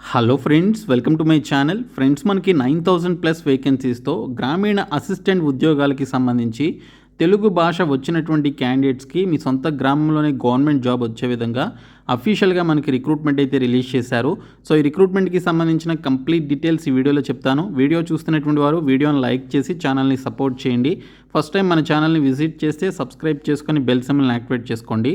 Hello friends welcome to my channel friends మనకి nine thousand plus వేకెన్సీస్తో గ్రామీణ assistant ఉద్యోగాలకి సంబంధించి తెలుగు భాష వచ్చినటువంటి క్యాండిడేట్స్కి మీ సొంత గ్రామంలోనే గవర్నమెంట్ జాబ్ వచ్చే విధంగా అఫీషియల్గా మనకి రిక్రూట్మెంట్ అయితే రిలీజ్ చేశారు. సో ఈ రిక్రూట్మెంట్కి సంబంధించిన కంప్లీట్ డీటెయిల్స్ ఈ వీడియోలో చెప్తాను. వీడియో చూస్తున్నటువంటి వారు వీడియోని లైక్ చేసి ఛానల్ని సపోర్ట్ చేయండి. ఫస్ట్ టైం మన ఛానల్ని విజిట్ చేస్తే సబ్స్క్రైబ్ చేసుకొని బెల్ సిమ్ని యాక్టివేట్ చేసుకోండి.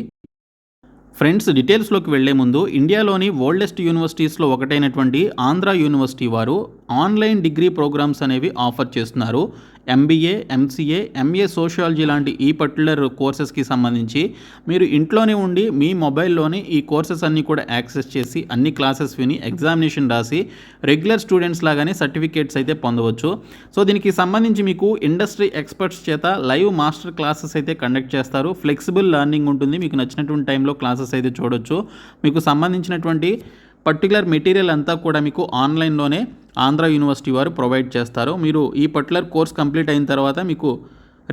ఫ్రెండ్స్ డీటెయిల్స్లోకి వెళ్ళే ముందు ఇండియాలోని ఓల్డెస్ట్ యూనివర్సిటీస్లో ఒకటైనటువంటి ఆంధ్ర యూనివర్సిటీ వారు ఆన్లైన్ డిగ్రీ ప్రోగ్రామ్స్ అనేవి ఆఫర్ చేస్తున్నారు. ఎంబీఏ ఎంసీఏ ఎంఏ సోషియాలజీ లాంటి ఈ పర్టికులర్ కోర్సెస్కి సంబంధించి మీరు ఇంట్లోనే ఉండి మీ మొబైల్లోనే ఈ కోర్సెస్ అన్నీ కూడా యాక్సెస్ చేసి అన్ని క్లాసెస్ విని ఎగ్జామినేషన్ రాసి రెగ్యులర్ స్టూడెంట్స్ లాగానే సర్టిఫికేట్స్ అయితే పొందవచ్చు. సో దీనికి సంబంధించి మీకు ఇండస్ట్రీ ఎక్స్పర్ట్స్ చేత లైవ్ మాస్టర్ క్లాసెస్ అయితే కండక్ట్ చేస్తారు. ఫ్లెక్సిబుల్ లెర్నింగ్ ఉంటుంది. మీకు నచ్చినటువంటి టైంలో క్లాసెస్ అయితే చూడొచ్చు. మీకు సంబంధించినటువంటి పర్టికులర్ మెటీరియల్ అంతా కూడా మీకు ఆన్లైన్లోనే ఆంధ్ర యూనివర్సిటీ వారు ప్రొవైడ్ చేస్తారు. మీరు ఈ పర్టికులర్ కోర్స్ కంప్లీట్ అయిన తర్వాత మీకు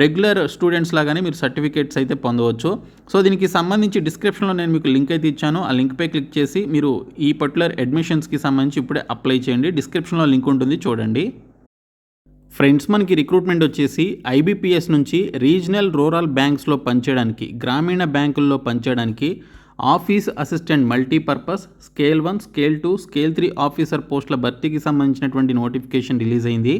రెగ్యులర్ స్టూడెంట్స్ లాగానే మీరు సర్టిఫికేట్స్ అయితే పొందవచ్చు. సో దీనికి సంబంధించి డిస్క్రిప్షన్లో నేను మీకు లింక్ అయితే ఇచ్చాను. ఆ లింక్పై క్లిక్ చేసి మీరు ఈ పర్టికులర్ అడ్మిషన్స్కి సంబంధించి ఇప్పుడే అప్లై చేయండి. డిస్క్రిప్షన్లో లింక్ ఉంటుంది. చూడండి. ఫ్రెండ్స్ మనకి రిక్రూట్మెంట్ వచ్చేసి ఐబీపీఎస్ నుంచి రీజనల్ రూరల్ బ్యాంక్స్లో పనిచేయడానికి గ్రామీణ బ్యాంకుల్లో పనిచేయడానికి office assistant multipurpose scale one scale two scale three officer పోస్టుల భర్తీకి సంబంధించినటువంటి నోటిఫికేషన్ రిలీజ్ అయింది.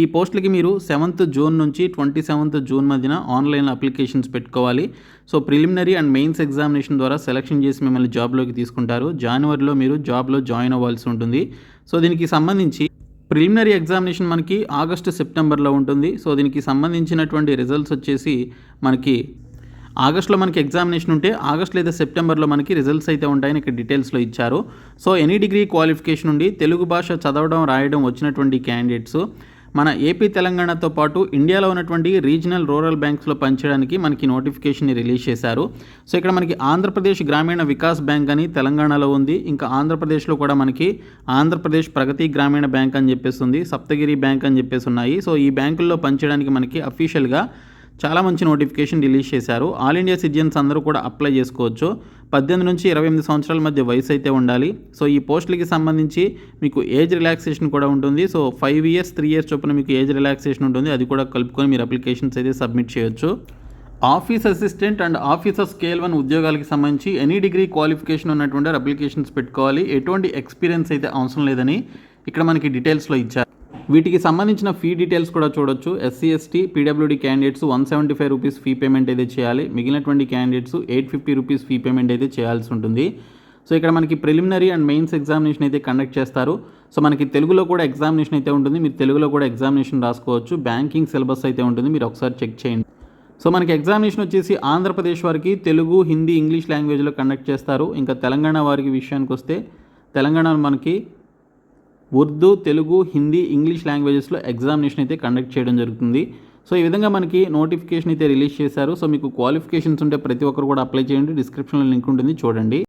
ఈ పోస్టులకి మీరు సెవెంత్ జూన్ నుంచి ట్వంటీ సెవెంత్ జూన్ మధ్యన ఆన్లైన్ అప్లికేషన్స్ పెట్టుకోవాలి. So preliminary and mains examination ద్వారా సెలెక్షన్ చేసి మిమ్మల్ని జాబ్లోకి తీసుకుంటారు. జనవరిలో మీరు జాబ్లో జాయిన్ అవ్వాల్సి ఉంటుంది. సో దీనికి సంబంధించి ప్రిలిమినరీ ఎగ్జామినేషన్ మనకి ఆగస్టు సెప్టెంబర్లో ఉంటుంది. సో దీనికి సంబంధించినటువంటి రిజల్ట్స్ వచ్చేసి మనకి ఆగస్ట్లో మనకి ఎగ్జామినేషన్ ఉంటే ఆగస్ట్ లేదా సెప్టెంబర్లో మనకి రిజల్ట్స్ అయితే ఉంటాయని ఇక్కడ డీటెయిల్స్లో ఇచ్చారు. సో ఎనీ డిగ్రీ క్వాలిఫికేషన్ నుండి తెలుగు భాష చదవడం రాయడం వచ్చినటువంటి క్యాండిడేట్స్ మన ఏపీ తెలంగాణతో పాటు ఇండియాలో ఉన్నటువంటి రీజనల్ రూరల్ బ్యాంక్స్లో పనిచేయడానికి మనకి నోటిఫికేషన్ని రిలీజ్ చేశారు. సో ఇక్కడ మనకి ఆంధ్రప్రదేశ్ గ్రామీణ వికాస్ బ్యాంక్ అని తెలంగాణలో ఉంది. ఇంకా ఆంధ్రప్రదేశ్లో కూడా మనకి ఆంధ్రప్రదేశ్ ప్రగతి గ్రామీణ బ్యాంక్ అని చెప్పేసి ఉంది సప్తగిరి బ్యాంక్ అని చెప్పేసి ఉన్నాయి. సో ఈ బ్యాంకుల్లో పనిచేయడానికి మనకి అఫీషియల్గా చాలా మంచి నోటిఫికేషన్ రిలీజ్ చేశారు. ఆల్ ఇండియా సిటిజన్స్ అందరూ కూడా అప్లై చేసుకోవచ్చు. పద్దెనిమిది నుంచి ఇరవై ఎనిమిది సంవత్సరాల మధ్య వయసు అయితే ఉండాలి. సో ఈ పోస్టులకి సంబంధించి మీకు ఏజ్ రిలాక్సేషన్ కూడా ఉంటుంది. So five years three years చొప్పున మీకు ఏజ్ రిలాక్సేషన్ ఉంటుంది. అది కూడా కలుపుకొని మీరు అప్లికేషన్స్ అయితే సబ్మిట్ చేయొచ్చు. Office assistant and officer scale one ఉద్యోగాలకి సంబంధించి ఎనీ డిగ్రీ క్వాలిఫికేషన్ ఉన్నటువంటి అప్లికేషన్స్ పెట్టుకోవాలి. ఎటువంటి ఎక్స్పీరియన్స్ అయితే అవసరం లేదని ఇక్కడ మనకి డీటెయిల్స్లో ఇచ్చారు. వీటికి సంబంధించిన ఫీ డీటెయిల్స్ కూడా చూడొచ్చు. SC ST PWD candidates one seventy five rupees fee payment అయితే చేయాలి. మిగిలినటువంటి candidates eight fifty rupees fee payment అయితే చేయాల్సి ఉంటుంది. సో ఇక్కడ మనకి ప్రిలిమినరీ అండ్ మెయిన్స్ ఎగ్జామినేషన్ అయితే కండక్ట్ చేస్తారు. సో మనకి తెలుగులో కూడా ఎగ్జామినేషన్ అయితే ఉంటుంది. మీరు తెలుగులో కూడా ఎగ్జామినేషన్ రాసుకోవచ్చు. బ్యాంకింగ్ సిలబస్ అయితే ఉంటుంది. మీరు ఒకసారి చెక్ చేయండి. సో మనకి ఎగ్జామినేషన్ వచ్చేసి ఆంధ్రప్రదేశ్ వారికి తెలుగు హిందీ ఇంగ్లీష్ లాంగ్వేజ్లో కండక్ట్ చేస్తారు. ఇంకా తెలంగాణ వారికి విషయానికి వస్తే తెలంగాణ మనకి ఉర్దూ తెలుగు హిందీ ఇంగ్లీష్ లాంగ్వేజెస్లో ఎగ్జామినేషన్ అయితే కండక్ట్ చేయడం జరుగుతుంది. సో ఈ విధంగా మనకి నోటిఫికేషన్ అయితే రిలీజ్ చేశారు. సో మీకు క్వాలిఫికేషన్స్ ఉంటే ప్రతి ఒక్కరు కూడా అప్లై చేయండి. డిస్క్రిప్షన్లో లింక్ ఉంటుంది. చూడండి.